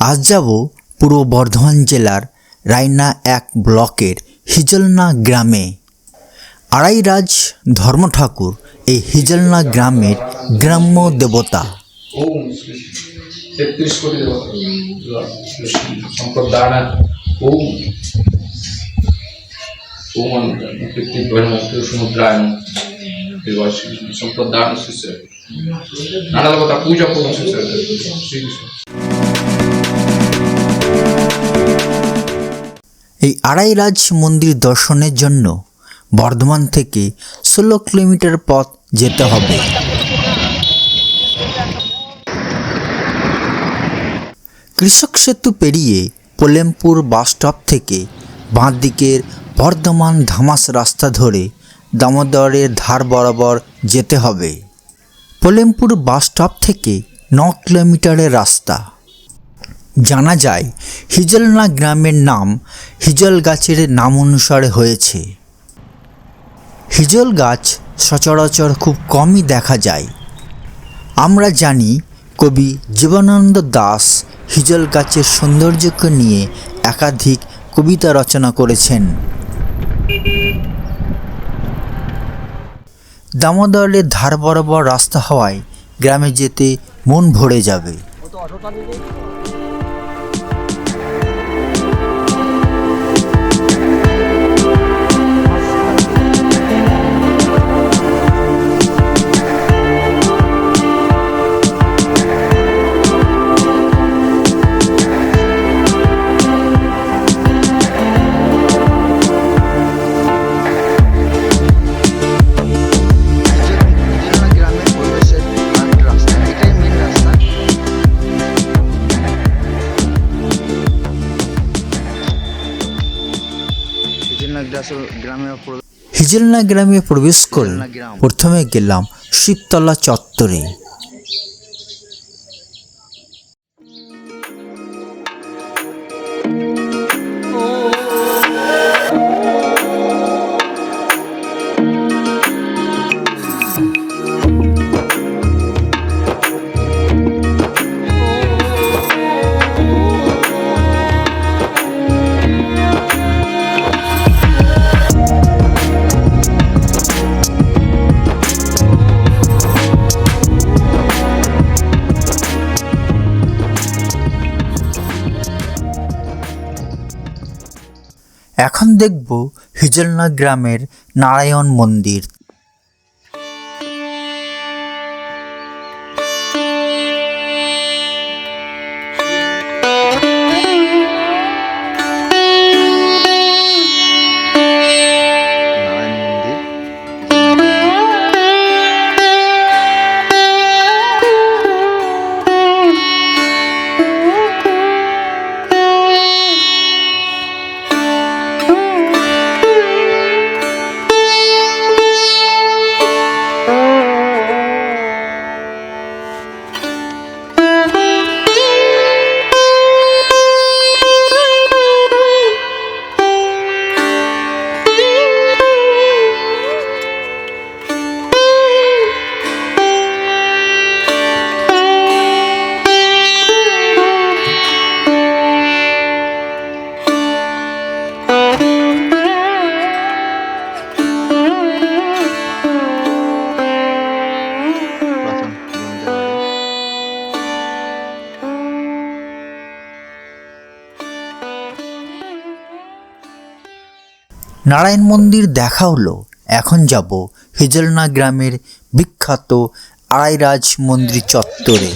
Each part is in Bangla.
আজ যাব পূর্ব বর্ধমান জেলার রায়না এক ব্লকের হিজলনা গ্রামে। আড়াইরাজ ধর্ম ঠাকুর এই হিজলনা গ্রামের গ্রাম্য দেবতা। শিষ্য নানা দেবতা, পূজা শ্রীকৃষ্ণ এই আড়াইরাজ মন্দির দর্শনের জন্য বর্ধমান থেকে ষোলো কিলোমিটার পথ যেতে হবে। কৃষক সেতু পেরিয়ে পোলেমপুর বাসস্টপ থেকে বাঁ দিকের বর্ধমান ধামাস রাস্তা ধরে দামোদরের ধার বরাবর যেতে হবে। পোলেমপুর বাসস্টপ থেকে ন কিলোমিটারের রাস্তা। জানা যায়, হিজলনা গ্রামের নাম হিজল গাছের নাম অনুসারে হয়েছে। হিজল গাছ সচরাচর খুব কমই দেখা যায়। আমরা জানি কবি জীবনানন্দ দাস হিজল গাছের সৌন্দর্যকে নিয়ে একাধিক কবিতা রচনা করেছেন। দামোদরের ধার বরাবর রাস্তা হওয়ায় গ্রামে যেতে মন ভরে যাবে। হিজলনা গ্রামে প্রবেশ করলাম প্রথমে গেলাম শিবতলা চত্বরে। দেখব হিজলনা গ্রামের নারায়ণ মন্দির। নারায়ণ মন্দির দেখা হলো। এখন যাব হিজলনা গ্রামের বিখ্যাত আড়াইরাজ মন্দির চত্বরে।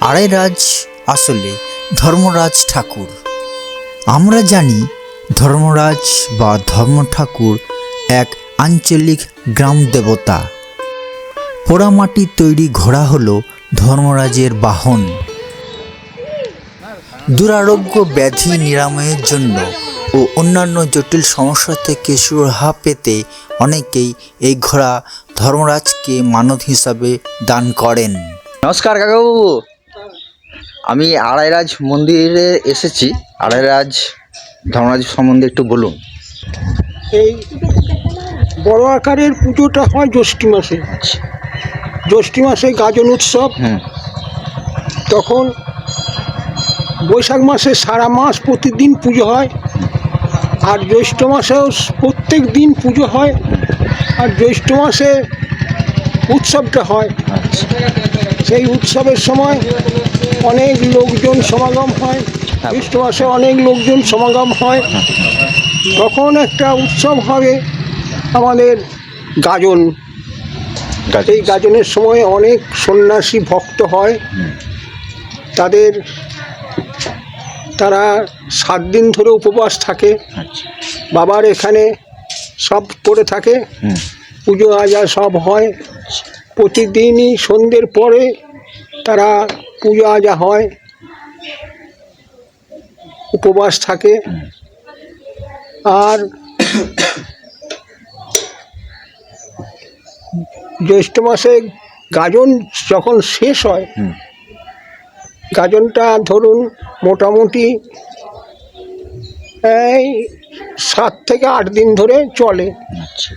আড়াইরাজ আসলে ধর্মরাজ ঠাকুর। আমরা জানি ধর্মরাজ বা ধর্ম ঠাকুর এক আঞ্চলিক গ্রাম দেবতা। পোড়ামাটির তৈরি ঘোড়া হলো ধর্মরাজের বাহন। দুরারোগ্য ব্যাধি নিরাময়ের জন্য ও অন্যান্য জটিল সমস্যা থেকে সুরাহা পেতে অনেকেই এই ঘোড়া ধর্মরাজকে মানত হিসাবে দান করেন। নমস্কার কাকাবাবু। আমি আড়াইরাজ মন্দিরে এসেছি। আড়াইরাজ ধর্মরাজ সম্বন্ধে একটু বলুন। এই বড় আকারের পুজোটা হয় জ্যৈষ্ঠী মাসে। আচ্ছা। জ্যৈষ্ঠী মাসে গাজন উৎসব। তখন বৈশাখ মাসে সারা মাস প্রতিদিন পুজো হয় আর জ্যৈষ্ঠ মাসেও প্রত্যেক দিন পুজো হয় আর জ্যৈষ্ঠ মাসে উৎসবটা হয়। সেই উৎসবের সময় অনেক লোকজন সমাগম হয়। জ্যৈষ্ঠ মাসে অনেক লোকজন সমাগম হয়। তখন একটা উৎসব হবে আমাদের গাজন। এই গাজনের সময় অনেক সন্ন্যাসী ভক্ত হয়। তাদের তারা সাত দিন ধরে উপবাস থাকে। আচ্ছা। বাবার এখানে সব করে থাকে। পুজো আজা সব হয়। প্রতিদিনই সন্ধ্যের পরে তারা পুজো আজা হয়। উপবাস থাকে। আর জ্যৈষ্ঠ মাসে গাজন যখন শেষ হয় গাজনটা ধরুন মোটামুটি এই সাত থেকে আট দিন ধরে চলে। আচ্ছা।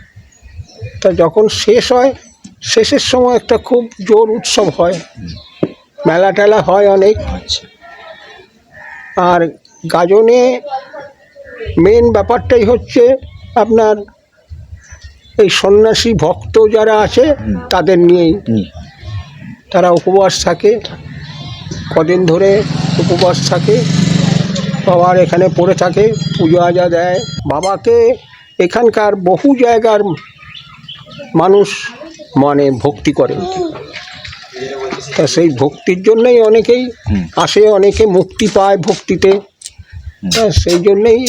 তা যখন শেষ হয় শেষের সময় একটা খুব জোর উৎসব হয়। মেলা টেলা হয় অনেক। আচ্ছা। আর গাজনে মেন ব্যাপারটাই হচ্ছে আপনার এই সন্ন্যাসী ভক্ত যারা আছে তাদের নিয়েই তারা উপবাস থাকে। কদিন ধরে উপবাস থাকে। বাবার এখানে পড়ে থাকে পুজো আজা দেয়। বাবাকে এখানকার বহু জায়গার মানুষ মানে ভক্তি করে। তা সেই ভক্তির জন্যই অনেকেই আসে অনেকে মুক্তি পায় ভক্তিতে। সেই জন্যেই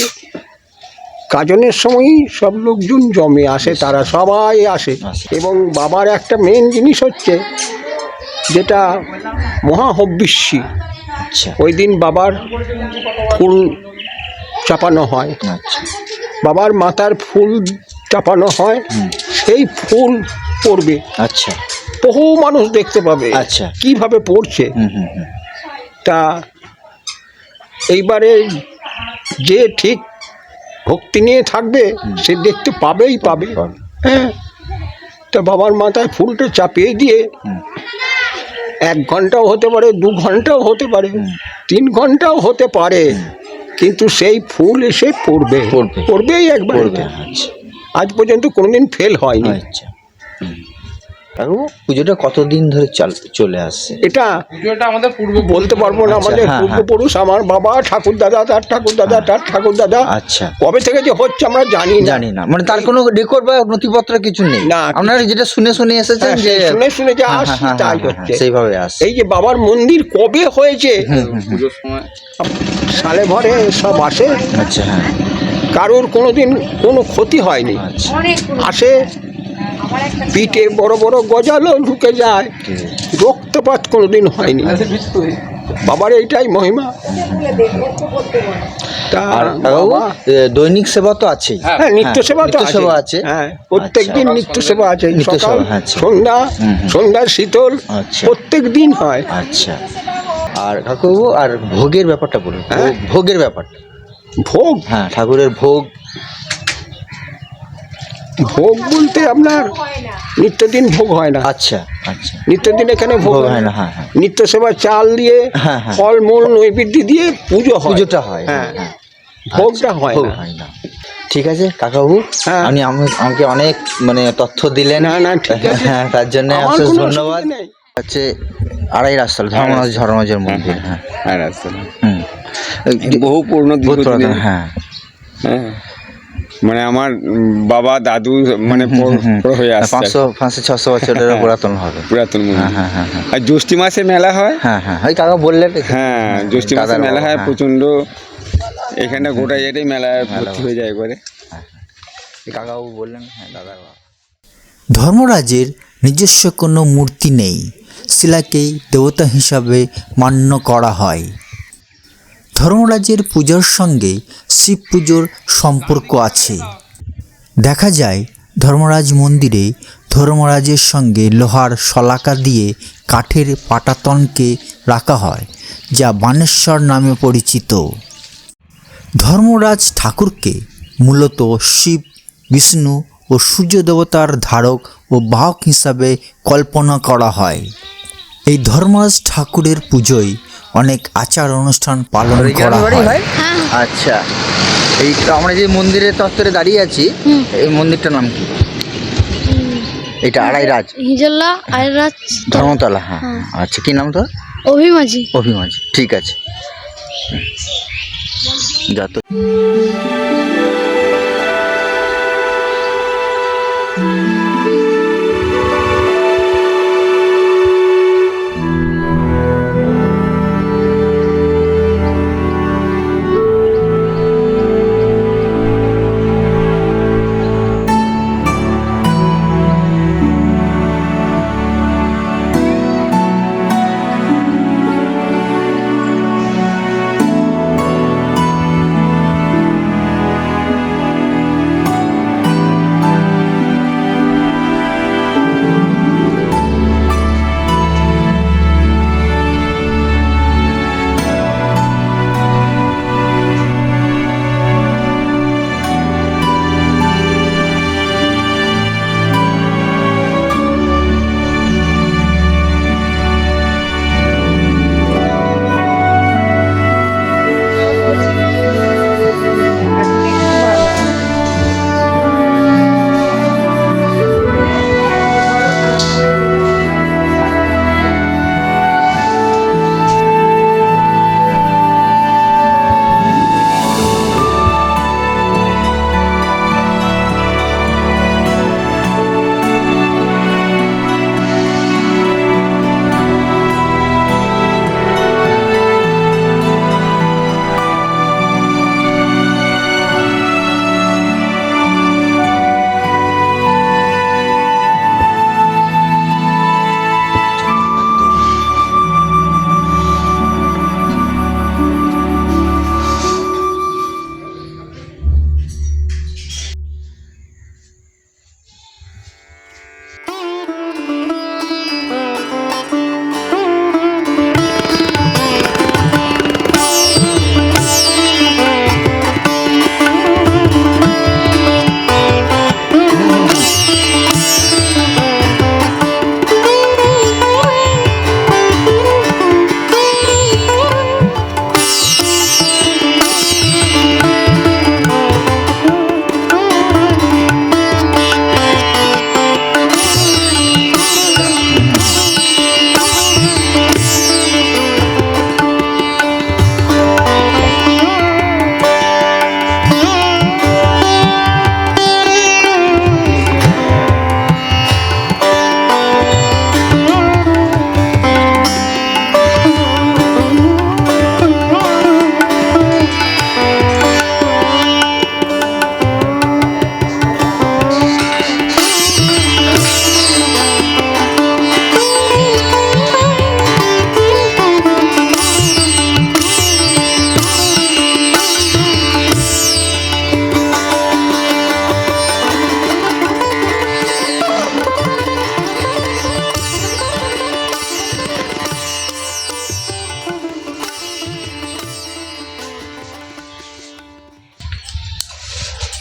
গাজনের সময়ই সব লোকজন জমে আসে তারা সবাই আসে। এবং বাবার একটা মেন জিনিস হচ্ছে যেটা মহাহব্বিষ্যি আচ্ছা। ওই দিন বাবার ফুল চাপানো হয়। আচ্ছা। বাবার মাথার ফুল চাপানো হয় সেই ফুল পড়বে। আচ্ছা। বহু মানুষ দেখতে পাবে আচ্ছা। কীভাবে পড়ছে। তা এইবারে যে ঠিক ভক্তি নিয়ে থাকবে সে দেখতে পাবেই পাবে। হ্যাঁ? তা বাবার মাথায় ফুলটা চাপিয়ে দিয়ে এক ঘন্টাও হতে পারে দু ঘন্টাও হতে পারে তিন ঘন্টাও হতে পারে কিন্তু সেই ফুল এসে পড়বে। পড়বে। পড়বেই একবার। আচ্ছা। আজ পর্যন্ত কোনোদিন ফেল হয়নি। আচ্ছা। কাকু পুজোটা কতদিন ধরে চাল চলে আসছে? এটা পুজোটা আমাদের পূর্ব বলতে পারব না আচ্ছা, আমাদের হ্যাঁ, পূর্বপুরুষ আমার বাবা ঠাকুর দাদা তার ঠাকুর দাদা তার ঠাকুর দাদা আচ্ছা। কবে থেকে যে হচ্ছে আমরা জানি জানি না। মানে তার কোনো রেকর্ড বা নথিপত্র কিছু নেই? না, আপনারা যেটা শুনে শুনে এসেছেন হ্যাঁ, যে শুনে শুনে যে হ্যাঁ, আসছি হ্যাঁ, তাই হ্যাঁ, হ্যাঁ, হচ্ছে। সেইভাবে আসছে। এই যে বাবার মন্দির কবে হয়েছে? পুজোর সময়। সালে ভরে সব আসে। আচ্ছা হ্যাঁ। কারোর কোনোদিন কোনো ক্ষতি হয়নি। আচ্ছা। আসে পিঠে বড় বড় গজালো ঢুকে যায়। আছে। রক্তপাত কোনোদিন হয়নি। বাবার এইটাই মহিমা। দৈনিক সেবা তো আছেই। হ্যাঁ নিত্য সেবা তো সেবা আছে। হ্যাঁ প্রত্যেক দিন আচ্ছা। নিত্য সেবা আছে। নিত্য সকাল সেবা, আচ্ছা। সন্ধ্যা হুম। শীতল আচ্ছা। প্রত্যেক দিন হয়। আচ্ছা। আর কাকু আর ভোগের ব্যাপারটা বলুন। হ্যাঁ? ভোগের ব্যাপারটা। ভোগ? হ্যাঁ ঠাকুরের ভোগ ভোগ বলতে আপনার নিত্যদিন ভোগ হয় না। আচ্ছা আচ্ছা। নিত্যদিন এখানে ভোগ হয় না। হ্যাঁ হ্যাঁ। নিত্য সেবা চাল দিয়ে হ্যাঁ, হ্যাঁ। ফল মূল নৈবেদ্য দিয়ে পুজো হয়। পুজোটা হয় হ্যাঁ। হ্যাঁ ভোগটা আচ্ছা, হয় না। ঠিক আছে কাকাবু হ্যাঁ। আপনি আমি- আমাকে অনেক মানে তথ্য দিলেন। হ্যাঁ তার জন্য অশেষ ধন্যবাদ। হচ্ছে আড়াই রাস্তা ধর্মরাজ ধর্মরাজের মন্দির হ্যাঁ হ্যাঁ। রাস্তা হুম। বহু পুরনো দীর্ঘদিনের হ্যাঁ। হ্যাঁ। মানে আমার বাবা দাদু মানে হয়ে আসছে পাঁচশো পাঁচশো ছশো বছরের পুরাতন হবে। পুরাতন হ্যাঁ হ্যাঁ হ্যাঁ হ্যাঁ। আর জ্যৈষ্ঠী মাসে মেলা হয়? হ্যাঁ হ্যাঁ ওই কাকা বললেন হ্যাঁ জ্যৈষ্ঠী মাসে মেলা হয় হ্যাঁ। প্রচণ্ড এখানে গোটা এটাই মেলা ভর্তি হয়ে যায় একবারে কাকাবু বললেন হ্যাঁ দাদা ধর্মরাজের নিজস্ব কোনো মূর্তি নেই। শিলাকেই দেবতা হিসাবে মান্য করা হয়। ধর্মরাজের পূজার সঙ্গে শিব পুজোর সম্পর্ক আছে। দেখা যায়, ধর্মরাজ মন্দিরে ধর্মরাজের সঙ্গে লোহার শলাকা দিয়ে কাঠের পাটাতনকে রাখা হয়, যা বানেশ্বর নামে পরিচিত। ধর্মরাজ ঠাকুরকে মূলত শিব, বিষ্ণু ও সূর্য দেবতার ধারক ও বাহক হিসাবে কল্পনা করা হয়। এই ধর্মরাজ ঠাকুরের পুজোয় অনেক আচার অনুষ্ঠান পালন করা হয়। আচ্ছা। এই তো আমরা যে মন্দিরের তত্ত্বরে দাঁড়িয়ে আছি এই মন্দিরটার নাম কি? এটা আড়াইরাজ হিজল্লা আয়রাজ ধর্মতলা হ্যাঁ। আচ্ছা কি নাম তো অভিমাঝি অভিমাঝি ঠিক আছে। যত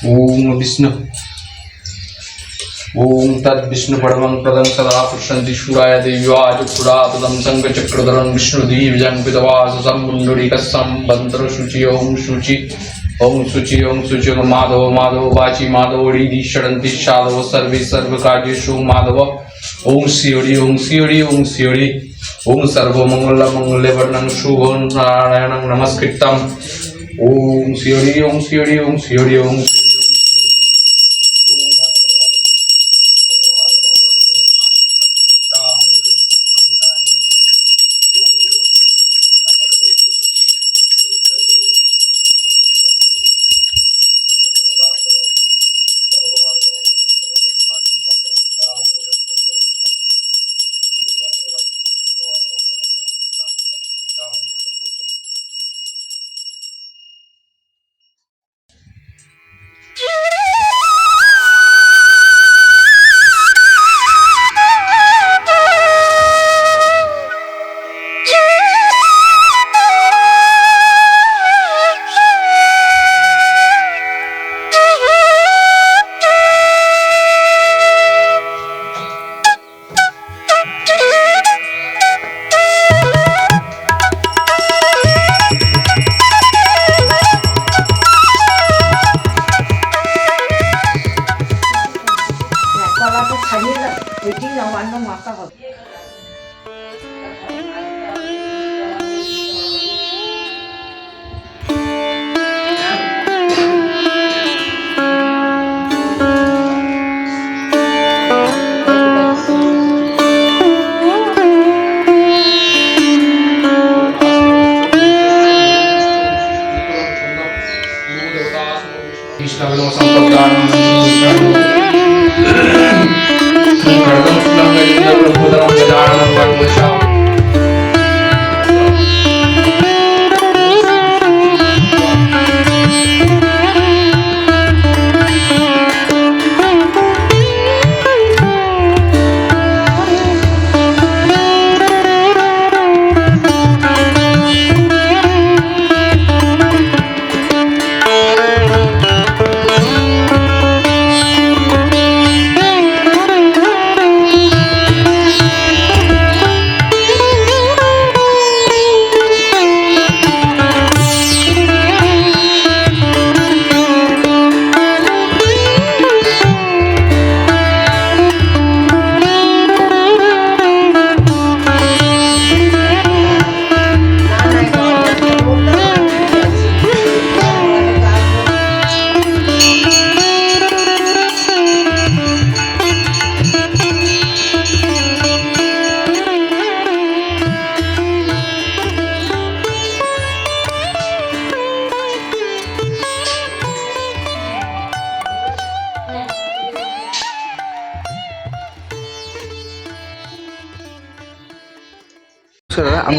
ओम विष्णु। ओम तद विष्णु परमं प्रदं सदा पुष्यन्ति शूराय देव्याज पुरातदं शङ्खचक्रधरं विष्णुदीर्जं पितवास सम्मुण्डरीकस्सं बन्तर शुचि ओम शुचि। ओम शुचि ओम शुचि। माधव माधव, वाची माधव, रीधि षडन्ति साधव सर्वे सर्वकार्येषु माधव। ओम शिवरि ओम शिवरि ओम शिवरि ओम सर्वमङ्गलमङ्गलवर्णं शुभं नारायणं नमस्कृतम्। ओम शिवरि ओम शिवरि ओम शिवरि ओम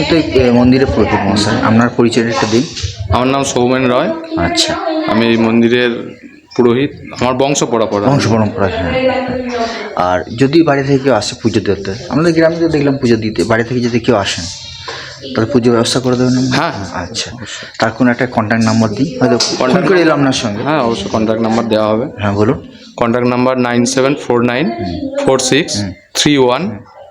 তো এই এ, মন্দিরের পুরোহিত মশাই আপনার পরিচয়টা একটু দিন। আমার নাম সৌমেন রয়। আচ্ছা। আমি এই মন্দিরের পুরোহিত। আমার বংশ পরম্পরা। বংশ পরম্পরা হ্যাঁ। আর যদি বাড়ি থেকে কেউ আসে পুজো দিতে আমাদের গ্রামে তো দেখলাম পুজো দিতে বাড়ি থেকে যদি কেউ আসেন তাহলে পুজোর ব্যবস্থা করে দেবেন? হ্যাঁ। আচ্ছা। তার কোনো একটা কন্ট্যাক্ট নাম্বার দিই হয়তো কন্ট্যাক্ট করে এলাম আপনার সঙ্গে। হ্যাঁ অবশ্যই কন্ট্যাক্ট নাম্বার দেওয়া হবে। হ্যাঁ বলুন। Contact number nine seven four nine four six three one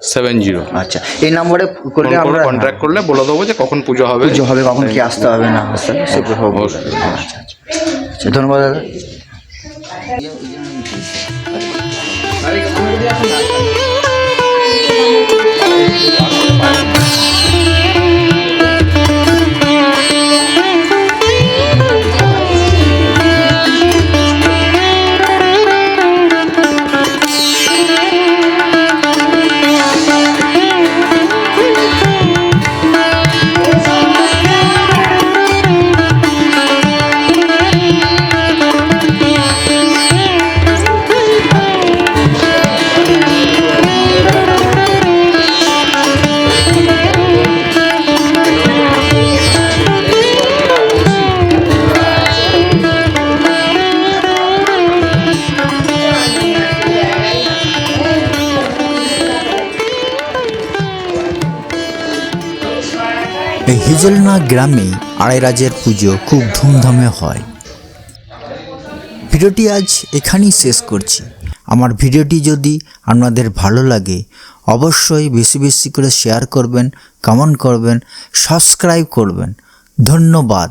seven zero আচ্ছা এই নাম্বারে করলে আমরা কন্ট্যাক্ট করলে বলে দেবো যে কখন পুজো হবে পুজো হবে কখন কি আসতে হবে না আসতে হবে। দেবেন। আচ্ছা আচ্ছা আচ্ছা ধন্যবাদ দাদা এই হিজলনা গ্রামে আড়াই রাজের পুজো খুব ধুমধামে হয়। ভিডিওটি আজ এখানেই শেষ করছি। আমার ভিডিওটি যদি আপনাদের ভালো লাগে, অবশ্যই বেশি বেশি করে শেয়ার করবেন কমেন্ট করবেন সাবস্ক্রাইব করবেন। ধন্যবাদ।